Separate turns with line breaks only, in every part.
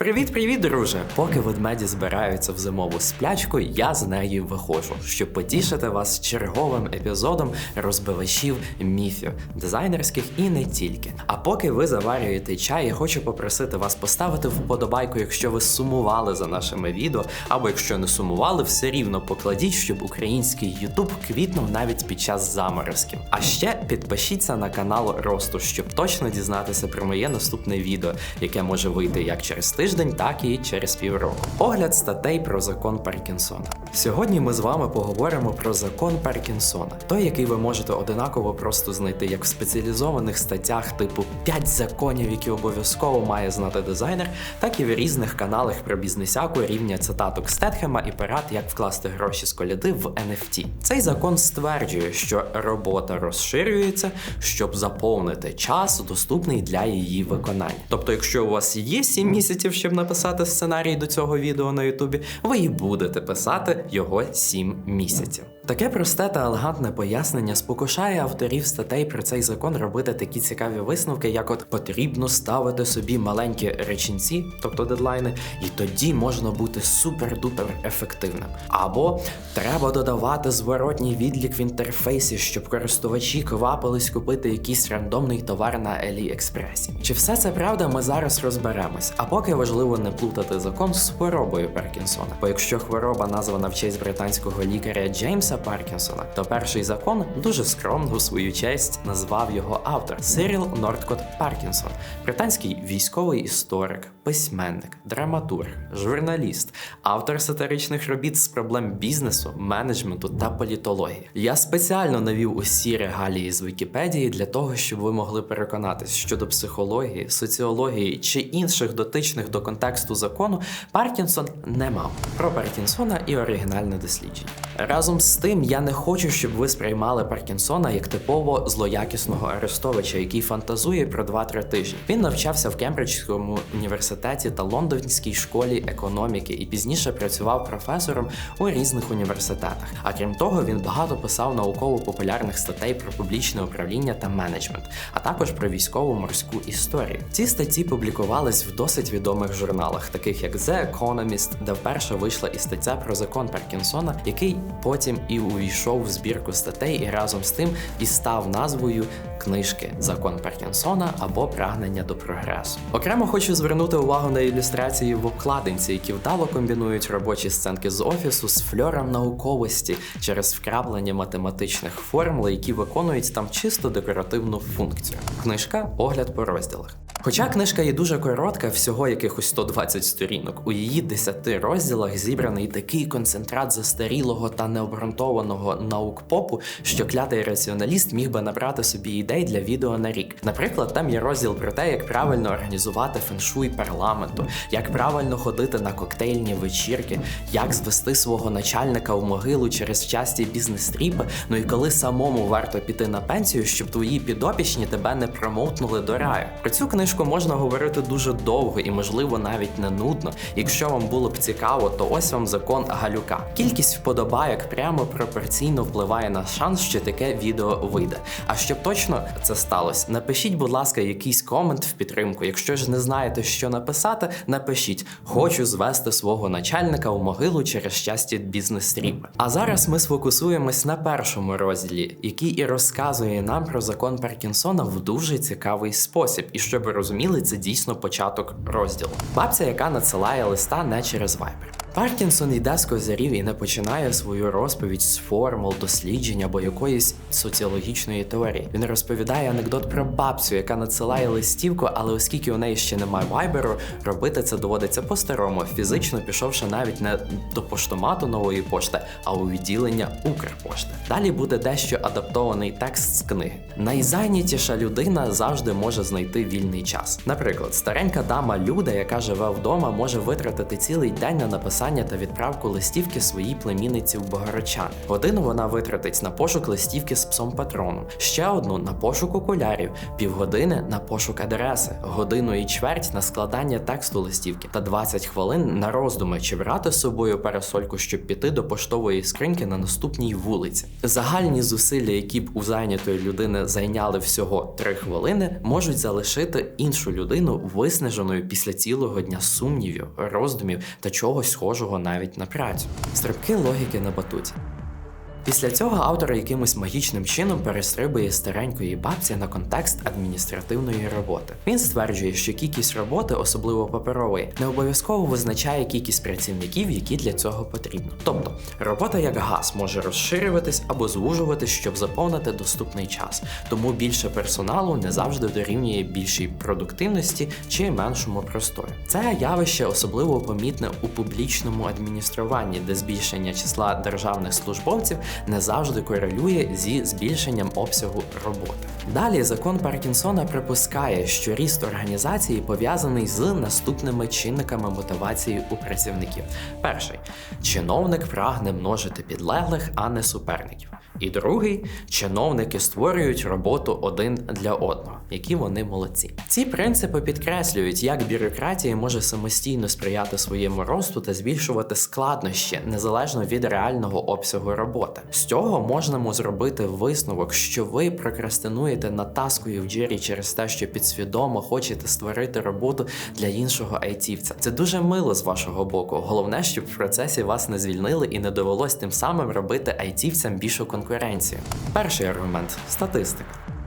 Привіт-привіт, друже! Поки ведмеді збираються в зимову сплячку, я з нею виходжу, щоб потішити вас черговим епізодом розбивачів міфів, дизайнерських і не тільки. А поки ви заварюєте чай, я хочу попросити вас поставити вподобайку, якщо ви сумували за нашими відео, або якщо не сумували, все рівно покладіть, щоб український Ютуб квітнув навіть під час заморозків. А ще підпишіться на канал Росту, щоб точно дізнатися про моє наступне відео, яке може вийти як через тиждень тиждень, так і через півроку. Огляд статей про закон Паркінсона. Сьогодні ми з вами поговоримо про закон Паркінсона, той, який ви можете одинаково просто знайти як в спеціалізованих статтях, типу 5 законів, які обов'язково має знати дизайнер, так і в різних каналах про бізнесяку рівня цитаток Стетхема і порад, як вкласти гроші з коляди в NFT. Цей закон стверджує, що робота розширюється, щоб заповнити час, доступний для її виконання. Тобто, якщо у вас є 7 місяців щоб написати сценарій до цього відео на Ютубі, ви і будете писати його 7 місяців. Таке просте та елегантне пояснення спокушає авторів статей про цей закон робити такі цікаві висновки, як от потрібно ставити собі маленькі речінці, тобто дедлайни, і тоді можна бути супер-дупер ефективним. Або треба додавати зворотній відлік в інтерфейсі, щоб користувачі квапились купити якийсь рандомний товар на Аліекспресі. Чи все це правда? Ми зараз розберемось. А поки важливо не плутати закон з хворобою Паркінсона. Бо якщо хвороба названа в честь британського лікаря Джеймса Паркінсона, то перший закон дуже скромно в свою честь назвав його автор Сиріл Нордкот Паркінсон, британський військовий історик, письменник, драматург, журналіст, автор сатиричних робіт з проблем бізнесу, менеджменту та політології. Я спеціально навів усі регалії з Вікіпедії для того, щоб ви могли переконатись щодо психології, соціології чи інших дотичних до контексту закону Паркінсон не мав про Паркінсона і оригінальне дослідження. Разом з тим, я не хочу, щоб ви сприймали Паркінсона як типово злоякісного арестовича, який фантазує про 2-3 тижні. Він навчався в Кембриджському університеті та Лондонській школі економіки і пізніше працював професором у різних університетах. А крім того, він багато писав науково-популярних статей про публічне управління та менеджмент, а також про військову морську історію. Ці статті публікувались в досить відомих журналах, таких як The Economist, де вперше вийшла і стаття про закон Паркінсона, який потім і увійшов в збірку статей і разом з тим і став назвою книжки Закон Паркінсона або Прагнення до прогресу. Окремо хочу звернути увагу на ілюстрації в обкладинці, які вдало комбінують робочі сценки з офісу з фльором науковості через вкраплення математичних формул, які виконують там чисто декоративну функцію. Книжка огляд по розділах. Хоча книжка є дуже коротка, всього якихось 120 сторінок, у її 10 розділах зібраний такий концентрат застарілого та необґрунтованого наук-попу, що клятий раціоналіст міг би набрати собі ідей для відео на рік. Наприклад, там є розділ про те, як правильно організувати феншуй парламенту, як правильно ходити на коктейльні вечірки, як звести свого начальника у могилу через часті бізнес-тріпи, ну і коли самому варто піти на пенсію, щоб твої підопічні тебе не промоутнули до раю. Про цю книжку книжку можна говорити дуже довго і, можливо, навіть не нудно. Якщо вам було б цікаво, то ось вам закон Галюка. Кількість вподобайок прямо пропорційно впливає на шанс, що таке відео вийде. А щоб точно це сталося, напишіть, будь ласка, якийсь комент в підтримку. Якщо ж не знаєте, що написати, напишіть: хочу звести свого начальника у могилу через щастя бізнес-стріпи. А зараз ми сфокусуємось на першому розділі, який і розказує нам про закон Паркінсона в дуже цікавий спосіб. І щоб розуміли, це дійсно початок розділу. Бабця, яка надсилає листа не через Viber. Паркінсон йде з козарів і не починає свою розповідь з формул, досліджень або якоїсь соціологічної теорії. Він розповідає анекдот про бабцю, яка надсилає листівку, але оскільки у неї ще немає вайберу, робити це доводиться по-старому, фізично пішовши навіть не до поштомату нової пошти, а у відділення Укрпошти. Далі буде дещо адаптований текст з книги. Найзайнятіша людина завжди може знайти вільний час. Наприклад, старенька дама Люда, яка живе вдома, може витратити цілий день на написання написання та відправку листівки своїй племінниці в Богородчани. Годину вона витратить на пошук листівки з псом патроном, ще одну на пошук окулярів, півгодини на пошук адреси, годину і чверть на складання тексту листівки та 20 хвилин на роздуми, чи брати з собою парасольку, щоб піти до поштової скриньки на наступній вулиці. Загальні зусилля, які б у зайнятої людини зайняли всього 3 хвилини, можуть залишити іншу людину виснаженою після цілого дня сумнівів, роздумів та чогось схожого навіть на працю. Стрибки логіки на батуті. Після цього автор якимось магічним чином перестрибує старенької бабці на контекст адміністративної роботи. Він стверджує, що кількість роботи, особливо паперової, не обов'язково визначає кількість працівників, які для цього потрібно. Тобто, робота як газ може розширюватись або звужуватись, щоб заповнити доступний час. Тому більше персоналу не завжди дорівнює більшій продуктивності чи меншому простору. Це явище особливо помітне у публічному адмініструванні, де збільшення числа державних службовців не завжди корелює зі збільшенням обсягу роботи. Далі закон Паркінсона припускає, що ріст організації пов'язаний з наступними чинниками мотивації у працівників. Перший чиновник прагне множити підлеглих, а не суперників. І другий чиновники створюють роботу один для одного, які вони молодці. Ці принципи підкреслюють, як бюрократія може самостійно сприяти своєму росту та збільшувати складнощі незалежно від реального обсягу роботи. З цього можна зробити висновок, що ви прокрастинуєте натаскою в джері через те, що підсвідомо хочете створити роботу для іншого айтівця. Це дуже мило з вашого боку. Головне, щоб в процесі вас не звільнили і не довелось тим самим робити айтівцям більшу конкуренцію. Перший аргумент статистика.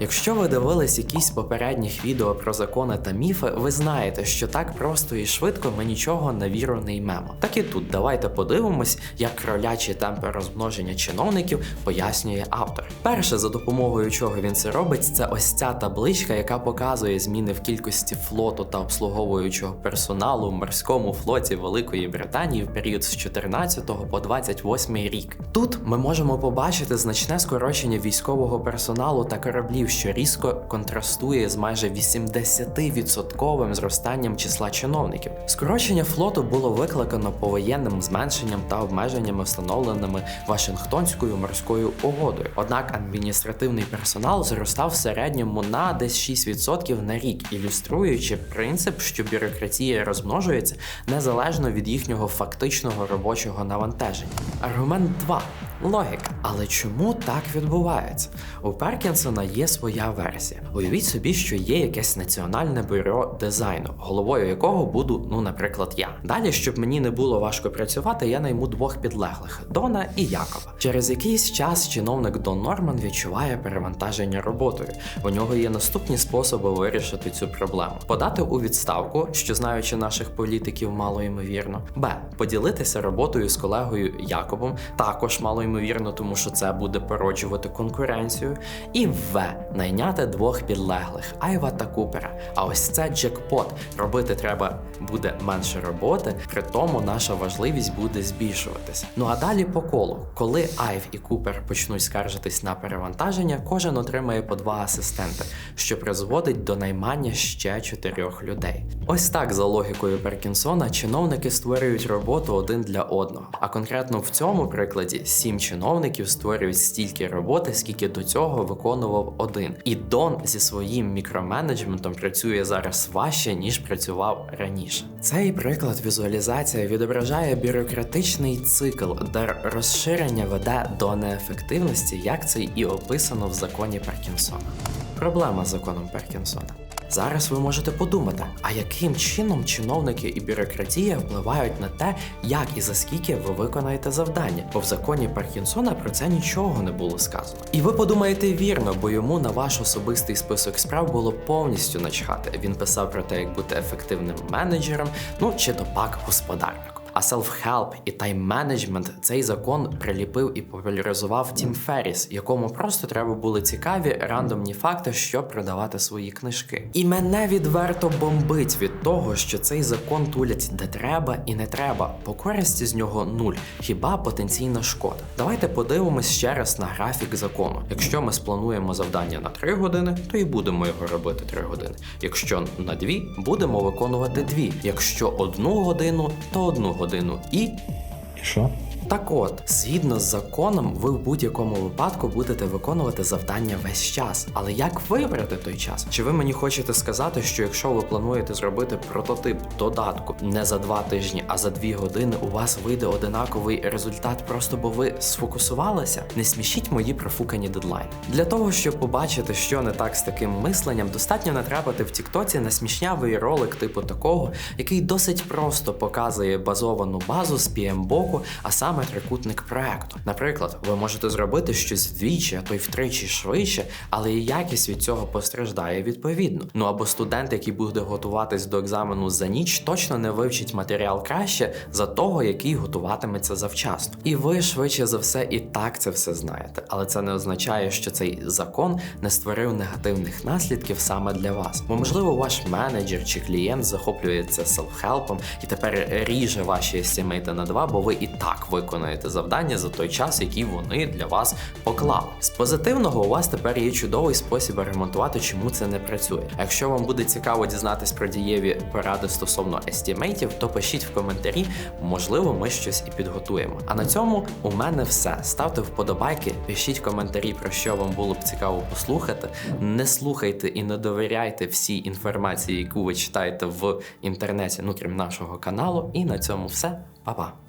Якщо ви дивились якісь попередніх відео про закони та міфи, ви знаєте, що так просто і швидко ми нічого на віру не ймемо. Так і тут давайте подивимось, як кролячі темпи розмноження чиновників пояснює автор. Перше, за допомогою чого він це робить, це ось ця табличка, яка показує зміни в кількості флоту та обслуговуючого персоналу в морському флоті Великої Британії в період з 14 по 28 рік. Тут ми можемо побачити значне скорочення військового персоналу та кораблів що різко контрастує з майже 80% зростанням числа чиновників. Скорочення флоту було викликано повоєнним зменшенням та обмеженнями, встановленими Вашингтонською морською угодою. Однак адміністративний персонал зростав в середньому на десь 6% на рік, ілюструючи принцип, що бюрократія розмножується незалежно від їхнього фактичного робочого навантаження. Аргумент 2. Логіка. Але чому так відбувається? У Перкінсона є своя версія. Уявіть собі, що є якесь національне бюро дизайну, головою якого буду, ну, наприклад, я. Далі, щоб мені не було важко працювати, я найму двох підлеглих Дона і Якова. Через якийсь час чиновник Дон Норман відчуває перевантаження роботою. У нього є наступні способи вирішити цю проблему: подати у відставку, що знаючи наших політиків, мало ймовірно, б. Поділитися роботою з колегою Якобом, також мало ймовірно, тому що це буде породжувати конкуренцію. І В. Найняти двох підлеглих Айва та Купера. А ось це джекпот. Робити треба буде менше роботи, при тому наша важливість буде збільшуватися. Ну а далі по колу, коли Айв і Купер почнуть скаржитись на перевантаження, кожен отримає по два асистенти, що призводить до наймання ще чотирьох людей. Ось так, за логікою Перкінсона, чиновники створюють роботу один для одного. А конкретно в цьому прикладі сім чиновників створюють стільки роботи, скільки до цього виконував один. І Дон зі своїм мікроменеджментом працює зараз важче, ніж працював раніше. Цей приклад візуалізація відображає бюрократичний цикл, де розширення веде до неефективності, як це і описано в законі Паркінсона. Проблема з законом Паркінсона. Зараз ви можете подумати, а яким чином чиновники і бюрократія впливають на те, як і за скільки ви виконаєте завдання, бо в законі Паркінсона про це нічого не було сказано. І ви подумаєте вірно, бо йому на ваш особистий список справ було повністю начхати. Він писав про те, як бути ефективним менеджером, ну чи то пак господарником. А self-help і тайм-менеджмент цей закон приліпив і популяризував Тім Ферріс, якому просто треба були цікаві рандомні факти, щоб продавати свої книжки. І мене відверто бомбить від того, що цей закон тулять де треба і не треба, бо користі з нього нуль, хіба потенційна шкода. Давайте подивимось ще раз на графік закону. Якщо ми сплануємо завдання на 3 години, то і будемо його робити 3 години. Якщо на 2, будемо виконувати 2. Якщо одну годину, то одну годину годину і
І що?
Так от, згідно з законом, ви в будь-якому випадку будете виконувати завдання весь час. Але як вибрати той час? Чи ви мені хочете сказати, що якщо ви плануєте зробити прототип додатку не за два тижні, а за дві години, у вас вийде одинаковий результат, просто бо ви сфокусувалися? Не смішіть мої профукані дедлайни. Для того, щоб побачити, що не так з таким мисленням, достатньо натрапити в Тіктоці на смішнявий ролик типу такого, який досить просто показує базовану базу з PM-боку, а саме трикутник проекту. Наприклад, ви можете зробити щось вдвічі, а то й втричі швидше, але і якість від цього постраждає відповідно. Ну або студент, який буде готуватись до екзамену за ніч, точно не вивчить матеріал краще за того, який готуватиметься завчасно. І ви швидше за все і так це все знаєте, але це не означає, що цей закон не створив негативних наслідків саме для вас. Бо можливо, ваш менеджер чи клієнт захоплюється селф-хелпом і тепер ріже ваші естімейти на два, бо ви і так виконаєте завдання за той час, який вони для вас поклали. З позитивного у вас тепер є чудовий спосіб аргументувати, чому це не працює. Якщо вам буде цікаво дізнатись про дієві поради стосовно естімейтів, то пишіть в коментарі, можливо, ми щось і підготуємо. А на цьому у мене все. Ставте вподобайки, пишіть коментарі, про що вам було б цікаво послухати. Не слухайте і не довіряйте всій інформації, яку ви читаєте в інтернеті, ну крім нашого каналу. І на цьому все. Па-па!